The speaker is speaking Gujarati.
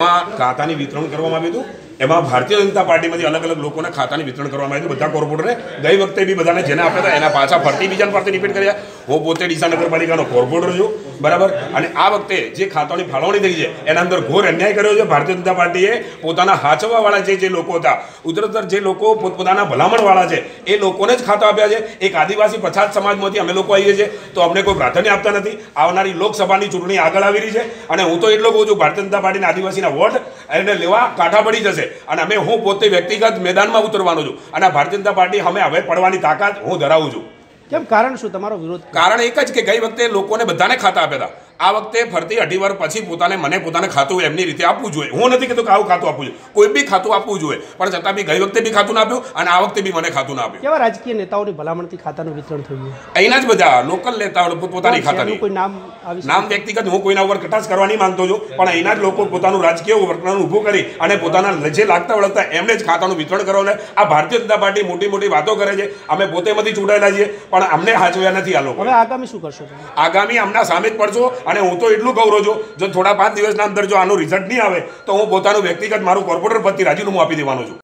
માં ખાતાની વિતરણ કરવામાં આવ્યું હતું. એમાં ભારતીય જનતા પાર્ટીમાંથી અલગ અલગ લોકોને ખાતાની વિતરણ કરવામાં આવ્યું બધા કોર્પોરેટરને ગઈ વખતે બી બધાને જેને આપ્યા હતા, એના પાછા ફરતી બીજા પાસે રિપીટ કર્યા. હું પોતે ડીસા નગરપાલિકાનો કોર્પોરેટર છું, બરાબર? અને આ વખતે જે ખાતાની ફાળવણી થઈ છે, એના અંદર ઘોર અન્યાય કર્યો છે. ભારતીય જનતા પાર્ટીએ પોતાના હાચવાવાળા જે જે લોકો હતા ઉત્તરોત્તર જે લોકો પોતપોતાના ભલામણવાળા છે, એ લોકોને જ ખાતા આપ્યા છે. એક આદિવાસી પછાત સમાજમાંથી અમે લોકો આવીએ છીએ, તો અમને કોઈ પ્રાધાન્ય આપતા નથી. આવનારી લોકસભાની ચૂંટણી આગળ આવી રહી છે. અને હું તો એટલો કહું છું, ભારતીય જનતા પાર્ટીના આદિવાસીના વોટ એને લેવા કાંઠા પડી જશે. અને અમે હું પોતે વ્યક્તિગત મેદાનમાં ઉતરવાનો છું. અને ભારતીય જનતા પાર્ટી અમે હવે પડવાની તાકાત હું ધરાવું છું. કેમ? કારણ શું? તમારો વિરોધ? કારણ એક જ કે ગઈ વખતે લોકોને બધાને ખાતા આપ્યા હતા. આ વખતે ફરતી અઢી વાર પછી પોતાને મને પોતાને ખાતું એમની રીતે આપવું જોઈએ. હું નથી કહેતો કે આવું ખાતું આપવું જોઈએ. કોઈ બી ખાતું આપવું જોઈએ. પણ છતાં બી ગઈ વખતે બી ખાતું ના આપ્યું અને આ વખતે બી મને ખાતું ના આપ્યું. કેવા રાજકીય નેતાઓની ભલામણથી ખાતાનું વિતરણ થયું? અહીંના જ બધા લોકલ નેતાઓ પોતાની ખાતાની. કોઈ નામ નામ વ્યક્તિગત હું કોઈના ઉપર કટાક્ષ કરવા નહીં માંગતો છું પણ અહીંના જ લોકો પોતાનું રાજકીય વર્તન ઊભું કરી અને પોતાના જે લાગતા વળગતા એમને જ ખાતાનું વિતરણ કરો ને આ ભારતીય જનતા પાર્ટી મોટી મોટી વાતો કરે છે. અમે પોતે એમાંથી ચૂંટાયેલા છીએ પણ અમને હાચવ્યા નથી આ લોકો. હવે આગામી શું કરશો આગામી અમના સામે જ પડશો. અને હું તો એટલું ગૌરવ છું, જો થોડા પાંચ દિવસના અંદર જો આનું રિઝલ્ટ નહીં આવે, તો હું પોતાનું વ્યક્તિગત મારું કોર્પોરેટર પદથી રાજીનામું આપી દેવાનું છું.